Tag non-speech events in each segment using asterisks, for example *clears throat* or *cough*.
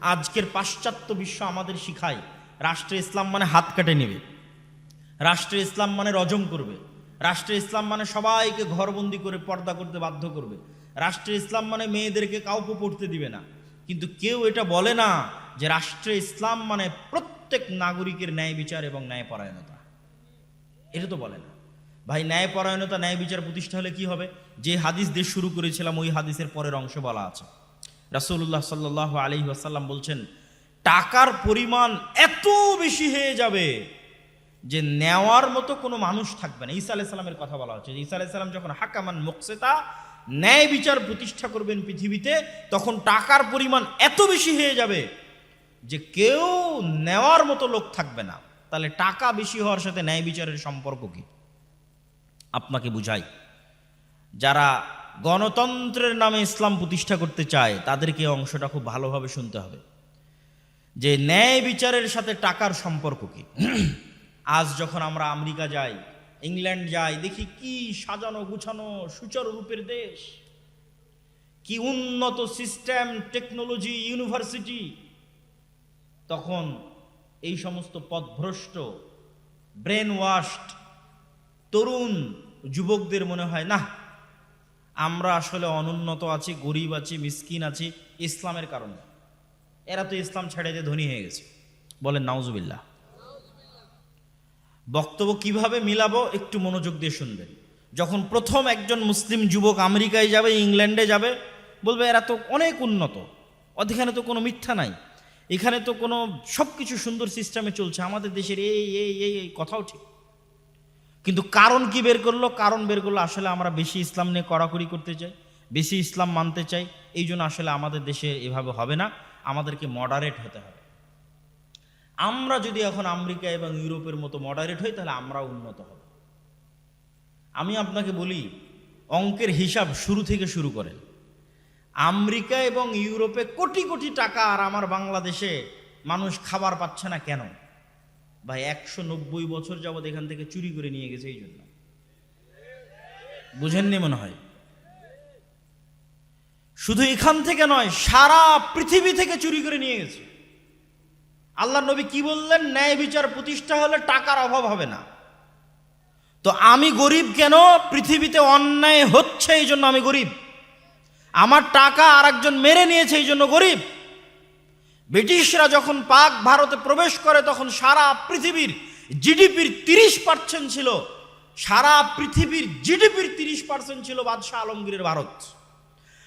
আজকের পাশ্চাত্য বিশ্ব আমাদের শিখায়। রাষ্ট্রে ইসলাম মানে হাত কাটে নেবে। রাষ্ট্রে ইসলাম মানে রজম করবে। রাষ্ট্রে ইসলাম মানে সবাইকে ঘরবন্দি করে পর্দা করতে বাধ্য করবে। রাষ্ট্রে ইসলাম মানে মেয়েদেরকে কাউকে পড়তে দিবে না। কিন্তু কেউ এটা বলে না যে রাষ্ট্রে ইসলাম মানে প্রত্যেক নাগরিকের ন্যায় বিচার এবং ন্যায়পরায়ণতা এটা তো বলে না। ভাই ন্যায়পরায়ণতা ন্যায় বিচার প্রতিষ্ঠা হলে কি হবে? যে হাদিস দিয়ে শুরু করেছিলাম, ওই হাদিসের পরের অংশ বলা আছে। রাসূলুল্লাহ সাল্লাহ আলী আসাল্লাম বলছেন, টাকার পরিমাণ এত বেশি হয়ে যাবে যে নেওয়ার মতো কোনো মানুষ থাকবে না। ঈসা আলাইসাল্লামের কথা বলা হচ্ছে ঈসা আলাইসাল্লাম যখন হাকামান মোকসেতা, ন্যায় বিচার প্রতিষ্ঠা করবেন পৃথিবীতে, তখন টাকার পরিমাণ এত বেশি হয়ে যাবে যে কেউ নেওয়ার মতো লোক থাকবে না। তাহলে টাকা বেশি হওয়ার সাথে ন্যায় বিচারের সম্পর্ক কি? আপনাকে বুঝাই, যারা গণতন্ত্রের নামে ইসলাম প্রতিষ্ঠা করতে চায়, তাদেরকে অংশটা খুব ভালোভাবে শুনতে হবে। যে ন্যায় বিচারের সাথে টাকার সম্পর্ক কি? *clears throat* আজ যখন আমরা আমেরিকা যাই, ইংল্যান্ড যাই, দেখি কি সাজানো, গুছানো, সুচারু রূপের দেশ। কি উন্নত সিস্টেম, টেকনোলজি, ইউনিভার্সিটি। তখন এই সমস্ত পথভ্রষ্ট ব্রেন ওয়াশড তরুণ যুবকদের মনে হয় না আমরা আসলে অনুন্নত আছি, গরিব আছি, মিসকিন আছি ইসলামের কারণে। এরা তো ইসলাম ছেড়ে দিয়ে ধনী হয়ে গেছে। বলেন, নাউজুবিল্লাহ। বক্তব্য কীভাবে মিলাবো একটু মনোযোগ দিয়ে শুনবেন। যখন প্রথম একজন মুসলিম যুবক আমেরিকায় যাবে, ইংল্যান্ডে যাবে, বলবে, এরা তো অনেক উন্নত। অধিখানে তো কোনো মিথ্যা নাই। এখানে তো কোনো সব কিছু সুন্দর সিস্টেমে চলছে। আমাদের দেশের এই এই এই কথাও ঠিক। কিন্তু কারণ কি বের করল? কারণ বের করল, আসলে আমরা বেশি ইসলাম নিয়ে কড়াকড়ি করতে চাই, বেশি ইসলাম মানতে চাই, এই জন্য আসলে আমাদের দেশে এভাবে হবে না, আমাদেরকে মডারেট হতে হবে। আমরা যদি এখন আমেরিকা এবং ইউরোপের মতো মডারেট হই, তাহলে আমরা উন্নত হব। আমি আপনাকে বলি, অঙ্কের হিসাব শুরু থেকে শুরু করেন। আমেরিকা এবং ইউরোপে কোটি কোটি টাকা আর আমার বাংলাদেশে মানুষ খাবার পাচ্ছে না কেন? ভাই, একশো নব্বই বছর যাবৎ এখান থেকে চুরি করে নিয়ে গেছে এই জন্য। বুঝেননি মনে হয়? শুধু এখান থেকে নয়, সারা পৃথিবী থেকে চুরি করে নিয়ে গেছে। আল্লাহ নবী কি বললেন? ন্যায় বিচার প্রতিষ্ঠা হলে টাকার অভাব হবে না। তো আমি গরিব কেন? পৃথিবীতে অন্যায় হচ্ছে এই জন্য আমি গরিব। আমার টাকা আর একজন মেরে নিয়েছে এই জন্য গরিব। ব্রিটিশরা যখন পাক ভারতে প্রবেশ করে, তখন সারা পৃথিবীর জিডিপির তিরিশ পার্সেন্ট ছিল, সারা পৃথিবীর জিডিপির তিরিশ পার্সেন্ট ছিল বাদশাহ আলমগীরের ভারত।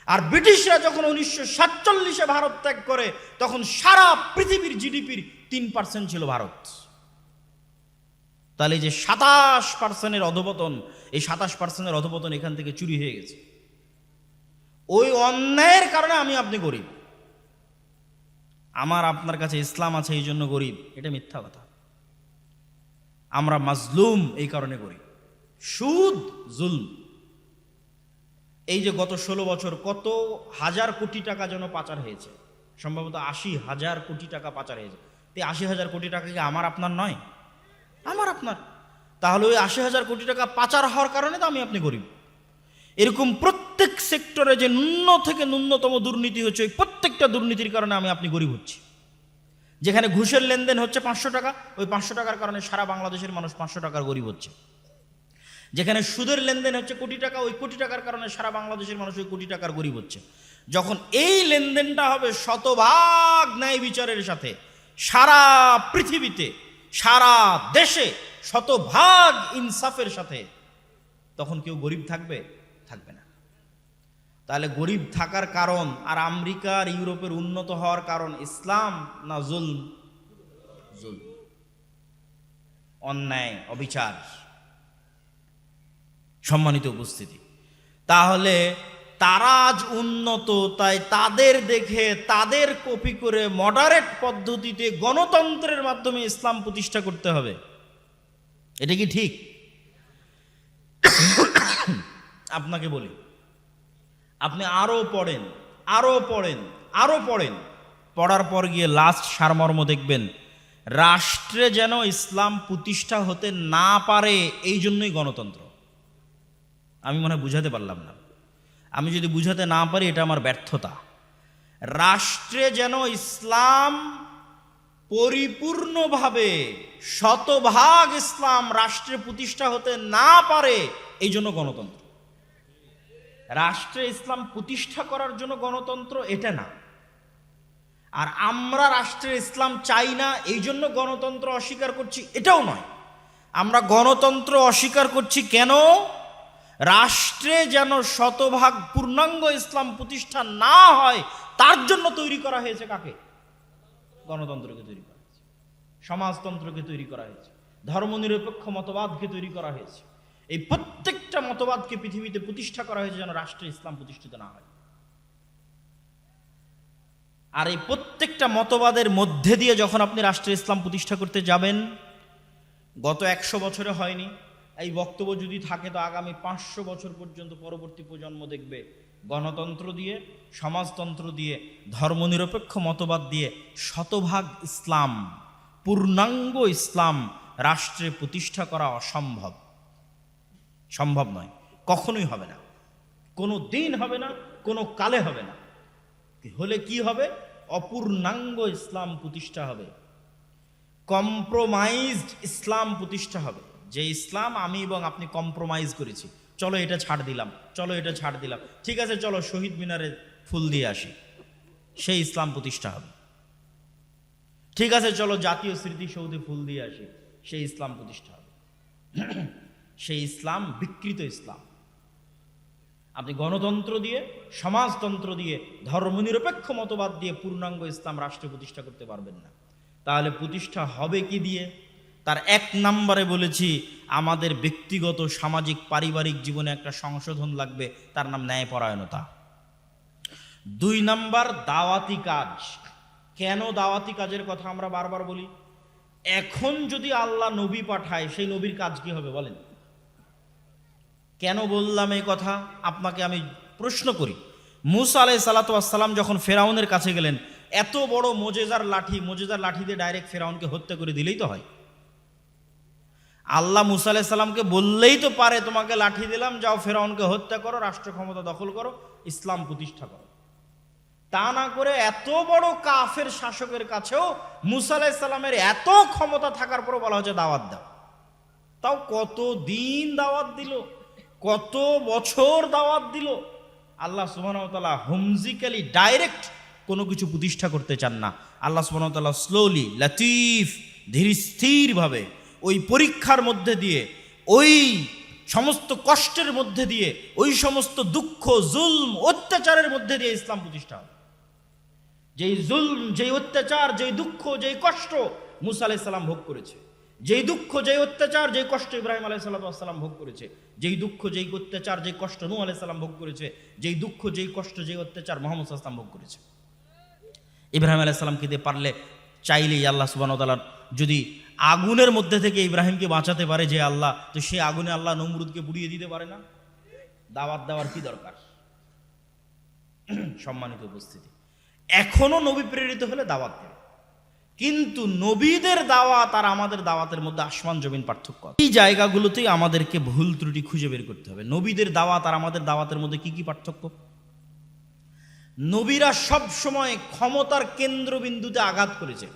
আর ব্রিটিশরা যখন উনিশশো সাতচল্লিশে ভারত ত্যাগ করে, তখন সারা পৃথিবীর জিডিপির তিন পার্সেন্ট ছিল ভারত। তাহলে যে সাতাশ পার্সেন্টের অধপতন, এই সাতাশ পার্সেন্টের অধপতন এখান থেকে চুরি হয়ে গেছে। ওই অন্যায়ের কারণে আমি আপনি গরিব। আমার আপনার কাছে ইসলাম আছে, এই জন্য গরিব। এটা মিথ্যা কথা। আমরা মাজলুম, এই কারণে গরিব। সুদ, জুলম। এই যে গত ষোলো বছর কত হাজার কোটি টাকা যেন পাচার হয়েছে, সম্ভবত আশি হাজার কোটি টাকা পাচার হয়েছে। তো আশি হাজার কোটি টাকা কি আমার আপনার নয়? আমার আপনার। তাহলে ওই আশি হাজার কোটি টাকা পাচার হওয়ার কারণে তো আমি আপনি গরিব। এরকম প্রত্যেক সেক্টরে যে ন্যূন থেকে ন্যূনতম দুর্নীতি হচ্ছে, ওই প্রত্যেকটা দুর্নীতির কারণে আমি আপনি গরিব হচ্ছি। যেখানে ঘুষের লেনদেন হচ্ছে পাঁচশো টাকা, ওই পাঁচশো টাকার কারণে সারা বাংলাদেশের মানুষ পাঁচশো টাকার গরিব হচ্ছে। যেখানে সুদের লেনদেন হচ্ছে কোটি টাকা, ওই কোটি টাকার কারণে সারা বাংলাদেশের মানুষ ওই কোটি টাকার গরিব হচ্ছে। যখন এই লেনদেনটা হবে শতভাগ ন্যায় বিচারের সাথে, সারা পৃথিবীতে, সারা দেশে শতভাগ ইনসাফের সাথে, তখন কেউ গরিব থাকবে? তাহলে গরিব থাকার কারণ আর আমেরিকার ইউরোপের উন্নত হওয়ার কারণ ইসলাম না জুলম? অন্যায় অবিচার। সম্মানিত উপস্থিতি। তাহলে তারা আজ উন্নত তাই তাদের দেখে তাদের কপি করে মডারেট পদ্ধতিতে গণতন্ত্রের মাধ্যমে ইসলাম প্রতিষ্ঠা করতে হবে। এটা কি ঠিক? *coughs* আপনাকে বলি আপনি আরও পড়েন আরও পড়েন আরও পড়েন। পড়ার পর গিয়ে লাস্ট সারমর্ম দেখবেন, রাষ্ট্রে যেন ইসলাম প্রতিষ্ঠা হতে না পারে, এই জন্যই গণতন্ত্র। আমি মনে বুঝাতে পারলাম না। আমি যদি বুঝাতে না পারি, এটা আমার ব্যর্থতা। রাষ্ট্রে যেন ইসলাম পরিপূর্ণভাবে শতভাগ ইসলাম রাষ্ট্রে প্রতিষ্ঠা হতে না পারে, এই জন্য গণতন্ত্র। রাষ্ট্রে ইসলাম প্রতিষ্ঠা করার জন্য গণতন্ত্র এটা না। আর আমরা রাষ্ট্রে ইসলাম চাই না, এই জন্য গণতন্ত্র অস্বীকার করছি, এটাও নয়। আমরা গণতন্ত্র অস্বীকার করছি কেন? রাষ্ট্রে যেন শতভাগ পূর্ণাঙ্গ ইসলাম প্রতিষ্ঠা না হয়, তার জন্য তৈরি করা হয়েছে কাকে? গণতন্ত্রকে তৈরি করা হয়েছে। সমাজতন্ত্রকে তৈরি করা হয়েছে। ধর্মনিরপেক্ষ মতবাদকে তৈরি করা হয়েছে। এই প্রত্যেকটা মতবাদকে পৃথিবীতে প্রতিষ্ঠা করা হয়েছে যেন রাষ্ট্রে ইসলাম প্রতিষ্ঠিত না হয়। আর এই প্রত্যেকটা মতবাদের মধ্যে দিয়ে যখন আপনি রাষ্ট্রে ইসলাম প্রতিষ্ঠা করতে যাবেন, গত একশো বছরে হয়নি, এই বক্তব্য যদি থাকে তো আগামী পাঁচশো বছর পর্যন্ত পরবর্তী প্রজন্ম দেখবে, গণতন্ত্র দিয়ে, সমাজতন্ত্র দিয়ে, ধর্মনিরপেক্ষ মতবাদ দিয়ে শতভাগ ইসলাম, পূর্ণাঙ্গ ইসলাম রাষ্ট্রে প্রতিষ্ঠা করা অসম্ভব। সম্ভব নয়। কখনোই হবে না। কোনো দিন হবে না, কোনো কালে হবে না। হলে কি হবে? অপূর্ণাঙ্গ ইসলাম প্রতিষ্ঠা হবে। কম্প্রোমাইজড ইসলাম প্রতিষ্ঠা হবে। যে ইসলাম আমি এবং আপনি কম্প্রোমাইজ করেছি। চলো এটা ছাড় দিলাম, চলো এটা ছাড় দিলাম। ঠিক আছে, চলো শহীদ মিনারে ফুল দিয়ে আসি। সেই ইসলাম প্রতিষ্ঠা হবে। ঠিক আছে, চলো জাতীয় স্মৃতিসৌধে ফুল দিয়ে আসি। সেই ইসলাম প্রতিষ্ঠা হবে। সেই ইসলাম বিকৃত ইসলাম। আপনি গণতন্ত্র দিয়ে, সমাজতন্ত্র দিয়ে, ধর্মনিরপেক্ষ মতবাদ দিয়ে পূর্ণাঙ্গ ইসলাম রাষ্ট্র প্রতিষ্ঠা করতে পারবেন না। তাহলে প্রতিষ্ঠা হবে কি দিয়ে? তার এক নম্বরে বলেছি, আমাদের ব্যক্তিগত, সামাজিক, পারিবারিক জীবনে একটা সংশোধন লাগবে, তার নাম ন্যায়পরায়ণতা। দুই নাম্বার, দাওয়াতি কাজ। কেন দাওয়াতি কাজের কথা আমরা বারবার বলি? এখন যদি আল্লাহ নবী পাঠায়, সেই নবীর কাজ কি হবে বলেন? কেন বললাম এই কথা? আপনাকে আমি প্রশ্ন করি। মুসা আলাই সালাতাম যখন ফেরাউনের কাছে গেলেন, এত বড় মোজেজার লাঠি মোজেজার লাঠি দিয়ে ডাইরেক্ট ফেরাউনকে হত্যা করে দিলেই তো হয়। আল্লাহ মুসা আলাই সাল্লামকে বললেই তো পারে, তোমাকে লাঠি দিলাম, যাও ফেরাউনকে হত্যা করো রাষ্ট্র ক্ষমতা দখল করো, ইসলাম প্রতিষ্ঠা করো। তা না করে এত বড় কাফের শাসকের কাছেও মুসা আলাই সাল্লামের এত ক্ষমতা থাকার পরও বলা হচ্ছে দাওয়াত দাও। তাও কত দিন দাওয়াত দিল? কত বছর দাওয়াত দিল। আল্লাহ সুবাহতাল্লাহ হোমজিক্যালি ডাইরেক্ট কোনো কিছু প্রতিষ্ঠা করতে চান না। আল্লাহ সুবাহতাল্লাহ স্লোলি লতিফ ধীর স্থিরভাবে ওই পরীক্ষার মধ্যে দিয়ে, ওই সমস্ত কষ্টের মধ্যে দিয়ে, ওই সমস্ত দুঃখ, জুলম, অত্যাচারের মধ্যে দিয়ে ইসলাম প্রতিষ্ঠা হবে যেই জুলম, যেই অত্যাচার, যেই দুঃখ, যেই কষ্ট মুসা আলাইসাল্লাম ভোগ করেছে। যেই দুঃখ, যেই অত্যাচার, যেই কষ্ট ইব্রাহিম আলাই সাল্লাম ভোগ করেছে, যেই দুঃখ, যেই অত্যাচার, যেই কষ্ট নু আলাই সাল্লাম ভোগ করেছে, যেই দুঃখ, যেই কষ্ট, যেই অত্যাচার মোহাম্মদ আসলাম ভোগ করেছে। ইব্রাহিম আলাই সাল্লামকে দিয়ে পারলে চাইলেই আল্লাহ সুবান যদি আগুনের মধ্যে থেকে ইব্রাহিমকে বাঁচাতে পারে যে আল্লাহ, তো সে আগুনে আল্লাহ নমরুদকে পুড়িয়ে দিতে পারে না? দাওয়াত দেওয়ার কি দরকার? *clears throat* সম্মানিত উপস্থিতি। এখনও নবী প্রেরিত হলে দাওয়াত দেবে। কিন্তু নবীদের দাওয়াত আর আমাদের দাওয়াতের মধ্যে আসমান জমিন পার্থক্য এই জায়গাগুলোতেই আমাদেরকে ভুল ত্রুটি খুঁজে বের করতে হবে। নবীদের দাওয়াত আর আমাদের দাওয়াতের মধ্যে কি কি পার্থক্য? নবীরা সব সময় ক্ষমতার কেন্দ্রবিন্দুতে আঘাত করেছে।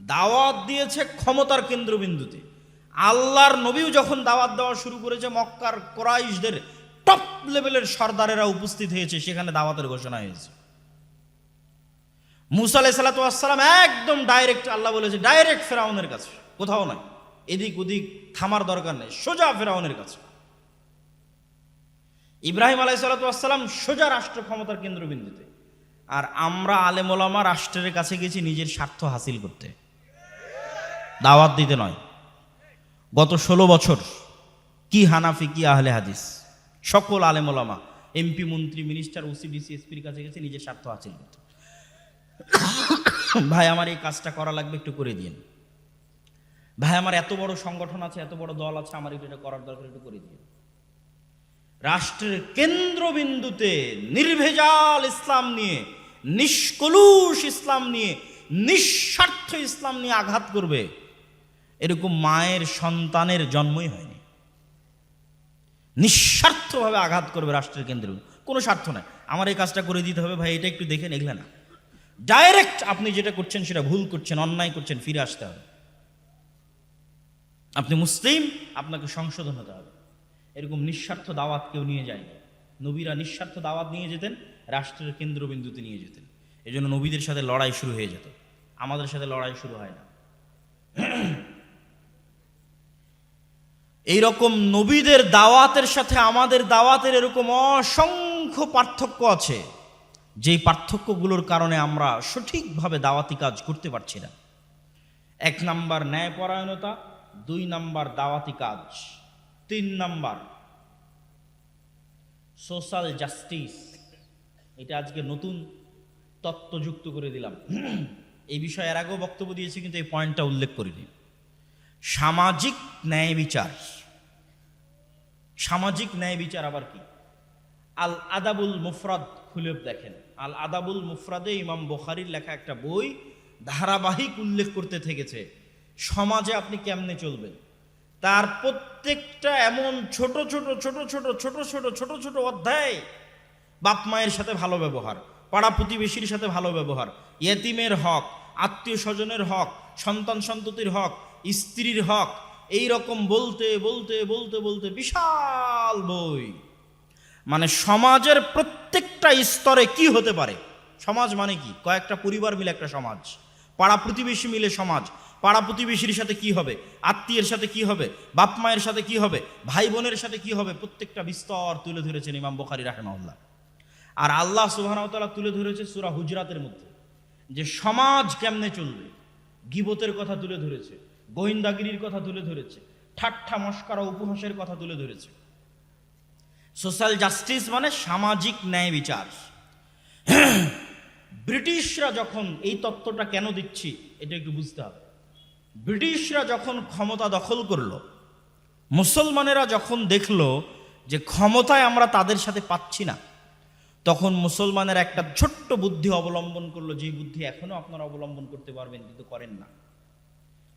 দাওয়াত দিয়েছে ক্ষমতার কেন্দ্রবিন্দুতে। আল্লাহর নবীও যখন দাওয়াত দেওয়া শুরু করেছে, মক্কার কোরাইশদের টপ লেভেলের সর্দারেরা উপস্থিত হয়েছে, সেখানে দাওয়াতের ঘোষণা হয়েছে। মুসা আলাই একদম ডাইরেক্ট আল্লাহ বলেছে ডাইরেক্ট ফেরাউনের কাছে। কোথাও নয় এদিক ওদিক থামার দরকার নেই, সোজা ফেরাউনের কাছে। ইব্রাহিম আলাই সাল্লাতাম সোজা রাষ্ট্র ক্ষমতার কেন্দ্রবিন্দুতে। আর আমরা আলেমোলামা রাষ্ট্রের কাছে গেছি নিজের স্বার্থ হাসিল করতে। দাওয়াত দিতে নয়। গত ষোলো বছর কি হানাফি, কি আহলে হাদিস, সকল আলেমোলামা এমপি, মন্ত্রী, মিনিস্টার ওসিডিসি এসপির কাছে গেছে নিজের স্বার্থ হাসিল করতে। *laughs* ভাই, আমার এই কাজটা করা লাগবে একটু করে দিন। ভাই, আমার এত বড় সংগঠন আছে, এত বড় দল আছে, আমার এটা করার দরকার, একটু করে দিন। রাষ্ট্রের কেন্দ্রবিন্দুতে নির্ভেজাল ইসলাম নিয়ে, নিষ্কলুষ ইসলাম নিয়ে, নিঃস্বার্থ ইসলাম নিয়ে আঘাত করবে, এরকম মায়ের সন্তানের জন্মই হয়নি। নিঃস্বার্থভাবে আঘাত করবে রাষ্ট্রের কেন্দ্র কোনো স্বার্থ নাই। আমার এই কাজটা করে দিতে হবে, ভাই, এটা একটু দেখে এগলে না। ডাইরেক্ট আপনি যেটা করছেন সেটা ভুল করছেন, অন্যায় করছেন, ফিরে আসতে হবে। আপনি মুসলিম, আপনাকে সংশোধন হতে হবে। এরকম নিঃস্বার্থ দাওয়াত কেউ নিয়ে যায় নবীরা নিঃস্বার্থ দাওয়াত নিয়ে যেতেন, রাষ্ট্রের কেন্দ্রবিন্দুতে নিয়ে যেতেন। এই জন্য নবীদের সাথে লড়াই শুরু হয়ে যেত। আমাদের সাথে লড়াই শুরু হয় না। এইরকম নবীদের দাওয়াতের সাথে আমাদের দাওয়াতের এরকম অসংখ্য পার্থক্য আছে। যেই পার্থক্যগুলোর কারণে আমরা সঠিকভাবে দাওয়াতি কাজ করতে পারছি না। এক নাম্বার ন্যায়পরায়ণতা, দুই নাম্বার দাওয়াতি কাজ, তিন নাম্বার সোশ্যাল জাস্টিস। এটা আজকে নতুন তত্ত্ব যুক্ত করে দিলাম। এই বিষয়ে এর আগেও বক্তব্য দিয়েছি, কিন্তু এই পয়েন্টটা উল্লেখ করিনি। সামাজিক ন্যায় বিচার। সামাজিক ন্যায় বিচার আবার কি? আল আদাবুল মুফরাদ খুলে দেখেন। আল আদাবুল মুফরাদে ইমাম বোখারির লেখা একটা বই ধারাবাহিক উল্লেখ করতে থেকেছে, সমাজে আপনি কেমনে চলবেন? তার প্রত্যেকটা এমন ছোট ছোট ছোট ছোট ছোট ছোট ছোট ছোট অধ্যায় বাপ মায়ের সাথে ভালো ব্যবহার, পাড়া প্রতিবেশীর সাথে ভালো ব্যবহার, ইয়েতিমের হক, আত্মীয় স্বজনের হক, সন্তান সন্ততির হক, স্ত্রীর হক এই রকম বলতে বলতে বলতে বলতে বিশাল বই। মানে সমাজের প্রত্যেকটা স্তরে কি হতে পারে? সমাজ মানে কি? কয়েকটা পরিবার মিলে একটা সমাজ। পাড়া প্রতিবেশী মিলে সমাজ। পাড়া প্রতিবেশীর সাথে কি হবে? আত্মীয়ের সাথে কি হবে? বাপ মায়ের সাথে কি হবে? ভাই বোনের সাথে কি হবে? প্রত্যেকটা বিস্তর তুলে ধরেছেন ইমাম বখারি রাহেমাউল্লাহ আর আল্লাহ সুবাহতালা তুলে ধরেছে সুরা হুজরাতের মধ্যে। যে সমাজ কেমনে চলবে? গিবতের কথা তুলে ধরেছে, গোয়েন্দাগিরির কথা তুলে ধরেছে, ঠাট্টা, মস্কারা, উপহাসের কথা তুলে ধরেছে। সোশ্যাল জাস্টিস মানে সামাজিক ন্যায় বিচার। ব্রিটিশরা যখন এই তত্ত্বটা কেন দিচ্ছি, এটা একটু বুঝতে হবে। ব্রিটিশরা যখন ক্ষমতা দখল করল, মুসলমানেরা যখন দেখল যে ক্ষমতায় আমরা তাদের সাথে পাচ্ছি না, তখন মুসলমানের একটা ছোট্ট বুদ্ধি অবলম্বন করল, যে বুদ্ধি এখনও আপনারা অবলম্বন করতে পারবেন, কিন্তু করেন না।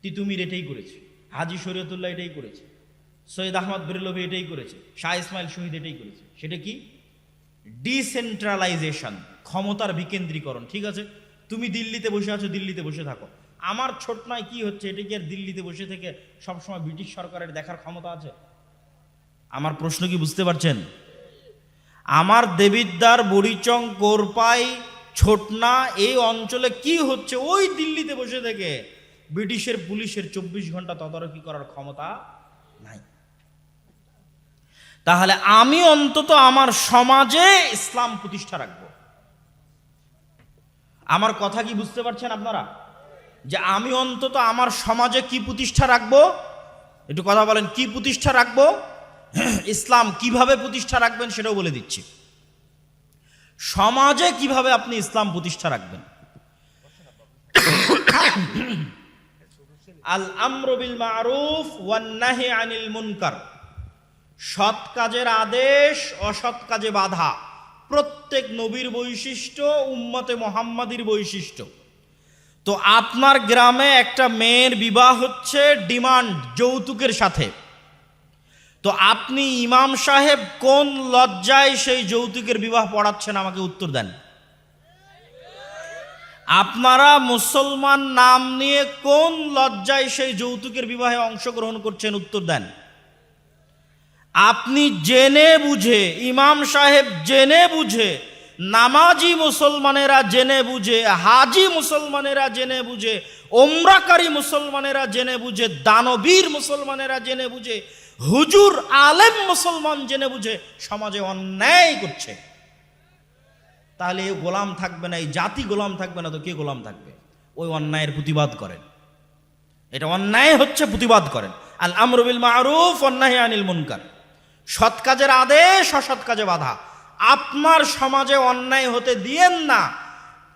তিতুমির এটাই করেছে, হাজি শরীয়তুল্লাহ এটাই করেছে। সৈয়দ আহমদ বেরলভি এটাই করেছে, শাহ ইসমাইল শহীদ এটাই করেছে। সেটা কি? ডিসেন্ট্রালাইজেশন, ক্ষমতার বিকেন্দ্রীকরণ, ঠিক আছে? তুমি দিল্লিতে বসে আছো, দিল্লিতে বসে থাকো। আমার ছোটনায় কি হচ্ছে, এটা কি আর দিল্লিতে বসে থেকে সবসময় ব্রিটিশ সরকারের দেখার ক্ষমতা আছে? আমার প্রশ্ন কি বুঝতে পারছেন? আমার দেবিদ্দার বড়িচং কোরপাই, ছোটনা, এই অঞ্চলে কি হচ্ছে? ওই দিল্লিতে বসে থেকে ব্রিটিশের পুলিশের চব্বিশ ঘণ্টা তদারকি করার ক্ষমতা নাই। তাহলে আমি অন্তত আমার সমাজে ইসলাম প্রতিষ্ঠা রাখব। আমার কথা কি বুঝতে পারছেন আপনারা? যে আমি অন্তত আমার সমাজে কি প্রতিষ্ঠা রাখব? একটু কথা বলেন, কি প্রতিষ্ঠা রাখব? ইসলাম কীভাবে প্রতিষ্ঠা রাখবেন সেটাও বলে দিচ্ছি। সমাজে কীভাবে আপনি ইসলাম প্রতিষ্ঠা রাখবেন? আল আমরবিল মারুফ ওয়ান্নাহি আনিল মুনকার। সৎ কাজের আদেশ, অসৎ কাজে বাধা। প্রত্যেক নবীর বৈশিষ্ট্য, উম্মতে মোহাম্মদীর বৈশিষ্ট্য। তো আপনার গ্রামে একটা মেয়ের বিবাহ হচ্ছে ডিমান্ড, যৌতুকের সাথে। তো আপনি ইমাম সাহেব কোন লজ্জায় সেই যৌতুকের বিবাহ পড়াচ্ছেন, আমাকে উত্তর দেন। আপনারা মুসলমান নাম নিয়ে কোন লজ্জায় সেই যৌতুকের বিবাহে অংশগ্রহণ করছেন, উত্তর দেন। আপনি জেনে বুঝে, ইমাম সাহেব জেনে বুঝে, নামাজি মুসলমানেরা জেনে বুঝে, হাজি মুসলমানেরা জেনে বুঝে ওমরাকারী মুসলমানেরা জেনে বুঝে, দানবীর মুসলমানেরা জেনে বুঝে, হুজুর আলেম মুসলমান জেনে বুঝে, সমাজে অন্যায় করছে। তাহলে গোলাম থাকবে না, এই জাতি গোলাম থাকবে না, তো কে গোলাম থাকবে? ওই অন্যায়ের প্রতিবাদ করেন। এটা অন্যায় হচ্ছে প্রতিবাদ করেন। আল আমরুবিল মারুফ অন্যায় আনিল মুনকার। সৎ কাজের আদেশ, অসৎ কাজে বাধা। আপনার সমাজে অন্যায় হতে দিয়েন না।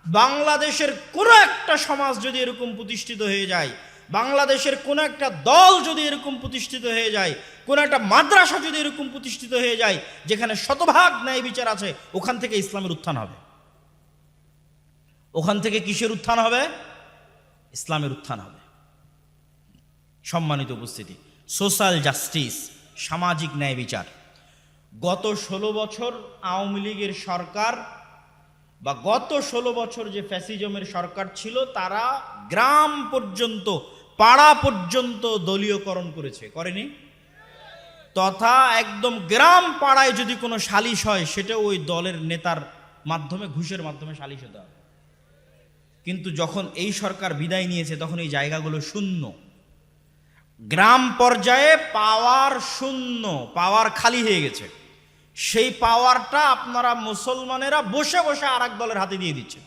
বাংলাদেশের কোনো একটা সমাজ যদি এরকম প্রতিষ্ঠিত হয়ে যায়, বাংলাদেশের কোনো একটা দল যদি এরকম প্রতিষ্ঠিত হয়ে যায়, কোনো একটা মাদ্রাসা যদি এরকম প্রতিষ্ঠিত হয়ে যায়, যেখানে শতভাগ ন্যায় বিচার আছে, ওখান থেকে ইসলামের উত্থান হবে। ওখান থেকে কিসের উত্থান হবে? ইসলামের উত্থান হবে। সম্মানিত উপস্থিতি, সোশ্যাল জাস্টিস সামাজিক ন্যায় বিচার। গত ষোলো বছর আওয়ামী লীগের সরকার বা গত ষোলো বছর যে ফ্যাসিজমের সরকার ছিল, তারা গ্রাম পর্যন্ত, পাড়া পর্যন্ত দলীয়করণ করেছে। করেনি? তথা একদম গ্রাম পাড়ায় যদি কোনো সালিশ হয় সেটা ওই দলের নেতার মাধ্যমে, ঘুষের মাধ্যমে সালিশ হতে হবে। কিন্তু যখন এই সরকার বিদায় নিয়েছে, তখন এই জায়গাগুলো শূন্য। গ্রাম পর্যায়ে পাওয়ার শূন্য, পাওয়ার খালি হয়ে গেছে। সেই পাওয়ারটা আপনারা মুসলমানেরা বসে বসে আর দলের হাতে দিয়ে দিচ্ছে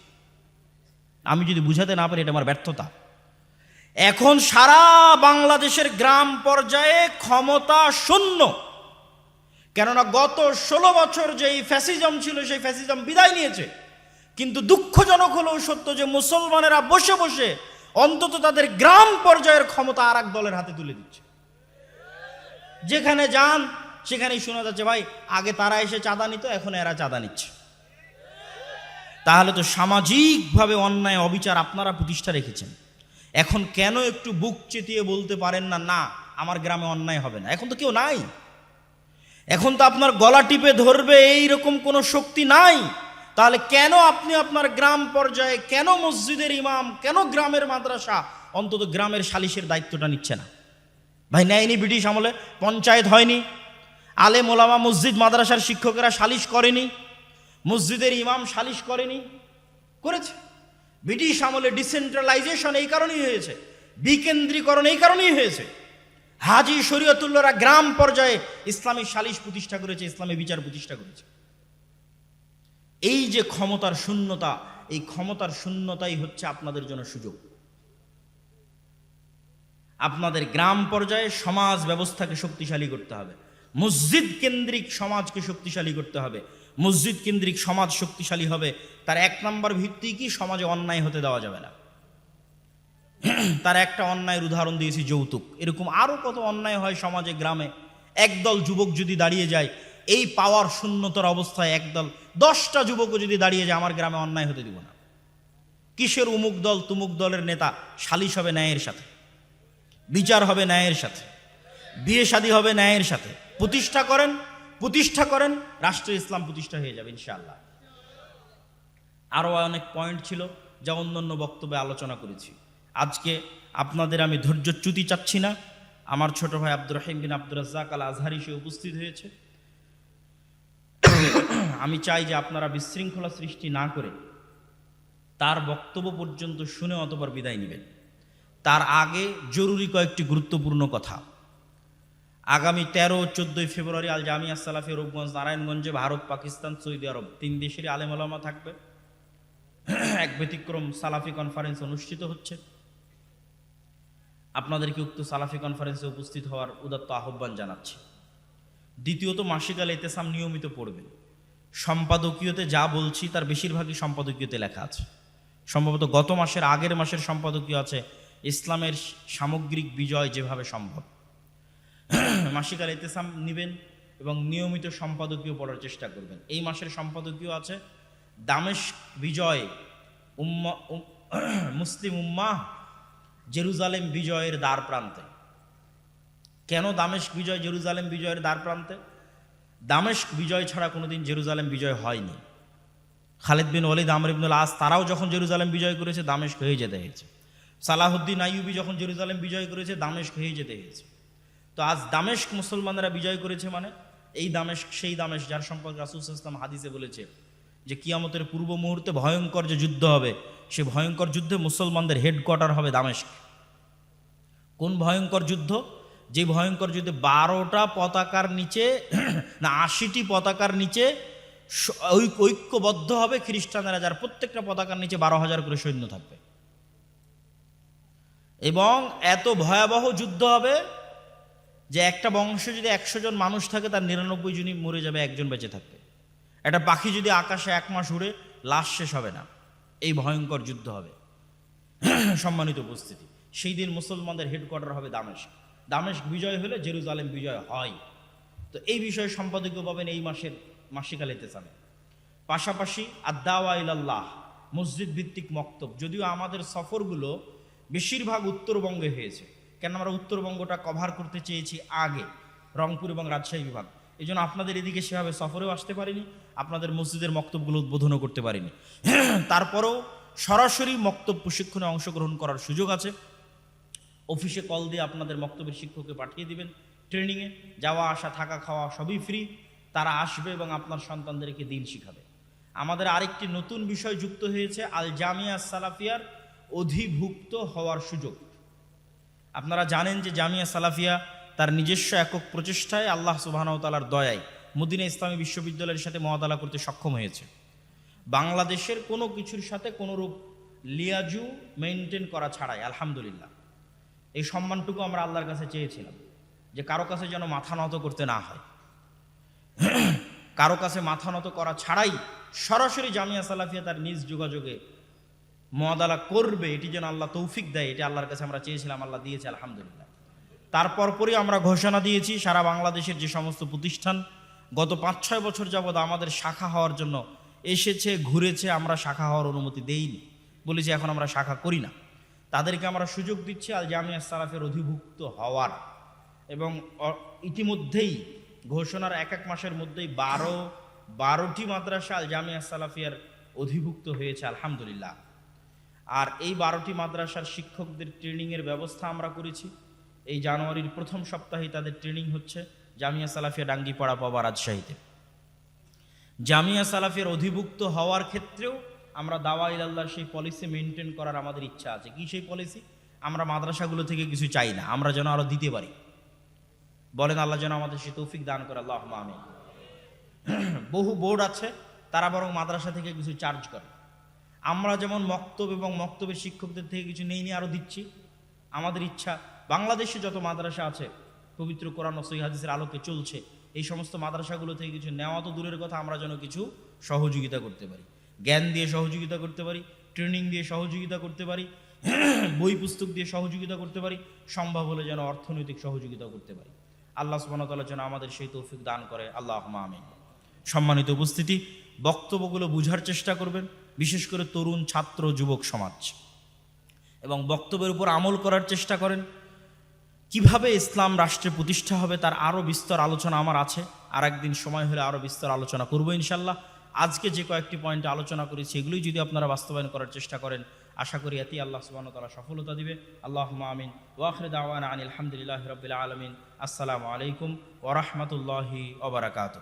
আমি যদি বুঝাতে না পারি, এটা আমার ব্যর্থতা। এখন সারা বাংলাদেশের গ্রাম পর্যায়ে ক্ষমতা শূন্য। কেননা গত ষোলো বছর যে এই ফ্যাসিজম ছিল, সেই ফ্যাসিজম বিদায় নিয়েছে। কিন্তু দুঃখজনক হলেও সত্য যে মুসলমানেরা বসে বসে অন্তত তাদের গ্রাম পর্যায়ের ক্ষমতা আর দলের হাতে তুলে দিচ্ছে। যেখানে যান, সেখানেই শোনা যাচ্ছে, ভাই, আগে তারা এসে চাঁদা নিত, এখন এরা চাঁদা নিচ্ছে। তাহলে তো সামাজিকভাবে অন্যায় অবিচার আপনারা প্রতিষ্ঠা রেখেছেন। এখন কেন একটু বুক চেতিয়ে বলতে পারেন না না, আমার গ্রামে অন্যায় হবে না। এখন তো কেউ নাই। এখন তো আপনার গলা টিপে ধরবে এই রকম কোনো শক্তি নাই। তাহলে কেন আপনি আপনার গ্রাম পর্যায়ে কেন মসজিদের ইমাম, কেন গ্রামের মাদ্রাসা? অন্তত গ্রামের সালিশের দায়িত্বটা নিচ্ছে না। ভাই, নেয়নি ব্রিটিশ আমলে? পঞ্চায়েত হয়নি। আলে মোলামা মসজিদ মাদ্রাসার শিক্ষকেরা সালিশ করেনি। মসজিদের ইমাম সালিশ করেনি। করেছে। ব্রিটিশ আমলে ডিসেন্ট্রালাইজেশন এই কারণেই হয়েছে। বিকেন্দ্রীকরণ এই কারণেই হয়েছে। হাজি শরীয়তুল্লাহরা গ্রাম পর্যায়ে ইসলামী সালিশ প্রতিষ্ঠা করেছে, ইসলামী বিচার প্রতিষ্ঠা করেছে। এই যে ক্ষমতার শূন্যতা, এই ক্ষমতার শূন্যতাই হচ্ছে আপনাদের জন্য সুযোগ। আপনাদের গ্রাম পর্যায়ে সমাজ ব্যবস্থাকে শক্তিশালী করতে হবে। মসজিদ কেন্দ্রিক সমাজকে শক্তিশালী করতে হবে। মসজিদ কেন্দ্রিক সমাজ শক্তিশালী হবে, তার এক নম্বর ভিত্তি কি? সমাজে অন্যায় হতে দেওয়া যাবে না। তার একটা অন্যায়ের উদাহরণ দিয়েছি যৌতুক। এরকম আরও কত অন্যায় হয় সমাজে, গ্রামে? একদল যুবক যদি দাঁড়িয়ে যায় এই পাওয়ার শূন্যতার অবস্থায় একদল দশটা যুবকও যদি দাঁড়িয়ে যায়, আমার গ্রামে অন্যায় হতে দিব না। কিসের উমুক দল, তুমুক দলের নেতা? সালিশ হবে ন্যায়ের সাথে। বিচার হবে ন্যায়ের সাথে। বিয়ে শাদী হবে ন্যায়ের সাথে। প্রতিষ্ঠা করেন প্রতিষ্ঠা করেন রাষ্ট্র ইসলাম প্রতিষ্ঠা হয়ে যাবে ইনশাআল্লাহ। আরও অনেক পয়েন্ট ছিল যা অন্যান্য বক্তব্যে আলোচনা করেছি। আজকে আপনাদের আমি ধৈর্যচ্যুতি চাচ্ছি না। আমার ছোট ভাই আব্দুর রহিম বিন আব্দুর রাজ্জাক আল আজহারি সে উপস্থিত হয়েছে। *coughs* আমি চাই যে আপনারা বিশৃঙ্খলা সৃষ্টি না করে তার বক্তব্য পর্যন্ত শুনে অতপর বিদায় নেবেন। তার আগে জরুরি কয়েকটি গুরুত্বপূর্ণ কথা। আগামী তেরো চোদ্দোই ফেব্রুয়ারি আল জামিয়া সালাফি রূপগঞ্জ নারায়ণগঞ্জে ভারত, পাকিস্তান, সৌদি আরব তিন দেশেরই আলেমলামা থাকবে। *coughs* এক ব্যতিক্রম সালাফি কনফারেন্স অনুষ্ঠিত হচ্ছে। আপনাদেরকে উক্ত সালাফি কনফারেন্সে উপস্থিত হওয়ার উদাত্ত আহ্বান জানাচ্ছি। দ্বিতীয়ত মাসিকাল এতেসাম নিয়মিত পড়বেন। সম্পাদকীয়তে যা বলছি তার বেশিরভাগই সম্পাদকীয়তে লেখা আছে। সম্ভবত গত মাসের আগের মাসের সম্পাদকীয় আছে ইসলামের সামগ্রিক বিজয় যেভাবে সম্ভব। মাসিকাল এতেসাম নেবেন এবং নিয়মিত সম্পাদকীয় পড়ার চেষ্টা করবেন। এই মাসের সম্পাদকীয় আছে দামেশ বিজয় উম্মা উম- মুসলিম উম্মাহ জেরুজালেম বিজয়ের দ্বার প্রান্তে কেন দামেশ বিজয় জেরুজালেম বিজয়ের দ্বার প্রান্তে? দামেশ বিজয় ছাড়া কোনোদিন জেরুজালেম বিজয় হয়নি। খালিদ বিন ওয়ালিদ, আমর ইবনুল আস তারাও যখন জেরুজালেম বিজয় করেছে দামেশ হয়ে যেতে হয়েছে। সালাহুদ্দিন আইয়ুবি যখন জেরুজালেম বিজয় করেছে দামেশ হয়ে যেতে হয়েছে। তো আজ দামেশক মুসলমানরা বিজয় করেছে মানে এই দামেশক সেই দামেশ যার সম্পর্কে রাসুল ইসলাম হাদিসে বলেছে যে কিয়ামতের পূর্ব মুহূর্তে ভয়ঙ্কর যে যুদ্ধ হবে, সে ভয়ঙ্কর যুদ্ধে মুসলমানদের হেডকোয়ার্টার হবে দামেশক কোন ভয়ঙ্কর যুদ্ধ? যে ভয়ঙ্কর যুদ্ধে বারোটা পতাকার নিচে, না, আশিটি পতাকার নিচে ঐক্যবদ্ধ হবে খ্রিস্টানেরা, যার প্রত্যেকটা পতাকার নিচে বারো হাজার করে সৈন্য থাকবে। এবং এত ভয়াবহ যুদ্ধ হবে যে একটা বংশে যদি একশো জন মানুষ থাকে, তার নিরানব্বই জনই মরে যাবে, একজন বেঁচে থাকবে। একটা পাখি যদি আকাশে এক মাস উড়ে, লাশ শেষ হবে না। এই ভয়ঙ্কর যুদ্ধ হবে। *clears throat* সম্মানিত উপস্থিতি। সেই দিন মুসলমানদের হেডকোয়ার্টার হবে দামেশ দামেশ বিজয় হলে জেরুজালেম বিজয় হয়। তো এই বিষয়ে সম্পাদকীয় পাবেন এই মাসের মাসিকাল ইতেসামে পাশাপাশি আদাওয়া ইলাল্লাহ, মসজিদ ভিত্তিক মক্তব, যদিও আমাদের সফরগুলো বেশিরভাগ উত্তরবঙ্গে হয়েছে। কেন আমরা উত্তরবঙ্গটা কভার করতে চেয়েছি আগে, রংপুর এবং রাজশাহী বিভাগ। এই জন্য আপনাদের এদিকে সেভাবে সফরেও আসতে পারিনি, আপনাদের মসজিদের মক্তবগুলো উদ্বোধনও করতে পারিনি। তারপরেও সরাসরি মক্তব প্রশিক্ষণে অংশগ্রহণ করার সুযোগ আছে। অফিসে কল দিয়ে আপনাদের মক্তবের শিক্ষককে পাঠিয়ে দিবেন ট্রেনিংয়ে। যাওয়া, আসা, থাকা, খাওয়া সবই ফ্রি তারা আসবে এবং আপনার সন্তানদেরকে দিন শিখাবে। আমাদের আরেকটি নতুন বিষয় যুক্ত হয়েছে, আল জামিয়া সালাফিয়ার অধিভুক্ত হওয়ার সুযোগ। আপনারা জানেন যে জামিয়া সালাফিয়া তার নিজস্ব একক প্রচেষ্টায় আল্লাহ সুবাহতালার দয়ায় মদিনা ইসলামী বিশ্ববিদ্যালয়ের সাথে মহাদালা করতে সক্ষম হয়েছে। বাংলাদেশের কোনো কিছুর সাথে কোনোরূপ লিয়াজু মেনটেন করা ছাড়াই, আলহামদুলিল্লাহ। এই সম্মানটুকু আমরা আল্লাহর কাছে চেয়েছিলাম, যে কারও কাছে যেন মাথা নত করতে না হয়। কারও কাছে মাথা নত করা ছাড়াই সরাসরি জামিয়া সালাফিয়া তার নিজ যোগাযোগে মদালা করবে, এটি যেন আল্লাহ তৌফিক দেয়, এটি আল্লাহর কাছে আমরা চেয়েছিলাম, আল্লাহ দিয়েছে, আলহামদুলিল্লাহ। তারপর পরই আমরা ঘোষণা দিয়েছি, সারা বাংলাদেশের যে সমস্ত প্রতিষ্ঠান গত পাঁচ ছয় বছর যাবৎ আমাদের শাখা হওয়ার জন্য এসেছে, ঘুরেছে, আমরা শাখা হওয়ার অনুমতি দেইনি। বলেছি, এখন আমরা শাখা করি না। তাদেরকে আমরা সুযোগ দিচ্ছি আল জামিয়া সালাফের অধিভুক্ত হওয়ার। এবং ইতিমধ্যেই ঘোষণার এক এক মাসের মধ্যেই বারো, বারোটি মাদ্রাসা আল জামিয়া সালাফিয়ার অধিভুক্ত হয়েছে, আলহামদুলিল্লাহ। আর এই বারোটি মাদ্রাসার শিক্ষকদের ট্রেনিংয়ের ব্যবস্থা আমরা করেছি। এই জানুয়ারির প্রথম সপ্তাহে তাদের ট্রেনিং হচ্ছে জামিয়া সালাফিয়া ডাঙ্গিপাড়া পাবা রাজশাহীতে। জামিয়া সালাফের অধিভুক্ত হওয়ার ক্ষেত্রেও আমরা দাওয়া ইলাল্লাহর সেই পলিসি মেনটেন করার আমাদের ইচ্ছা আছে। কি সেই পলিসি আমরা মাদ্রাসাগুলো থেকে কিছু চাই না, আমরা যেন আরও দিতে পারি। বলেন আল্লাহ যেন আমাদের সে তৌফিক দান করে আল্লাহ আমি বহু বোর্ড আছে, তারা বরং মাদ্রাসা থেকে কিছু চার্জ করে। আমরা যেমন মক্তব এবং মক্তবের শিক্ষকদের থেকে কিছু নেই নিয়ে আরও দিচ্ছি। আমাদের ইচ্ছা, বাংলাদেশে যত মাদ্রাসা আছে, পবিত্র কোরআন ও হাদিসের আলোকে চলছে, এই সমস্ত মাদ্রাসাগুলো থেকে কিছু নেওয়া তো দূরের কথা, আমরা যেন কিছু সহযোগিতা করতে পারি। জ্ঞান দিয়ে সহযোগিতা করতে পারি ট্রেনিং দিয়ে সহযোগিতা করতে পারি, *clears throat* বই পুস্তক দিয়ে সহযোগিতা করতে পারি, সম্ভব হলে যেন অর্থনৈতিক সহযোগিতা করতে পারি। আল্লাহ সুবাহতাল্লাহ যেন আমাদের সেই তৌফিক দান করে। আল্লাহ আমিন। সম্মানিত উপস্থিতি, বক্তব্যগুলো বুঝার চেষ্টা করবেন, বিশেষ করে তরুণ ছাত্র যুবক সমাজ। এবং বক্তব্যের উপর আমল করার চেষ্টা করেন। কীভাবে ইসলাম রাষ্ট্রে প্রতিষ্ঠা হবে তার আরও বিস্তর আলোচনা আমার আছে। আর একদিন সময় হলে আরও বিস্তর আলোচনা করব ইনশাল্লাহ আজকে যে কয়েকটি পয়েন্টে আলোচনা করেছি এগুলোই যদি আপনারা বাস্তবায়ন করার চেষ্টা করেন, আশা করি এতেই আল্লাহ সুবাহ তালা সফলতা দিবে। আল্লাহ আমিন। ওয়াখরে দাওয়ান আনিল আলহামদুলিল্লাহ রবিল আলমিন। আসসালামু আলাইকুম ওরহমতুল্লাহি ওবরাকাত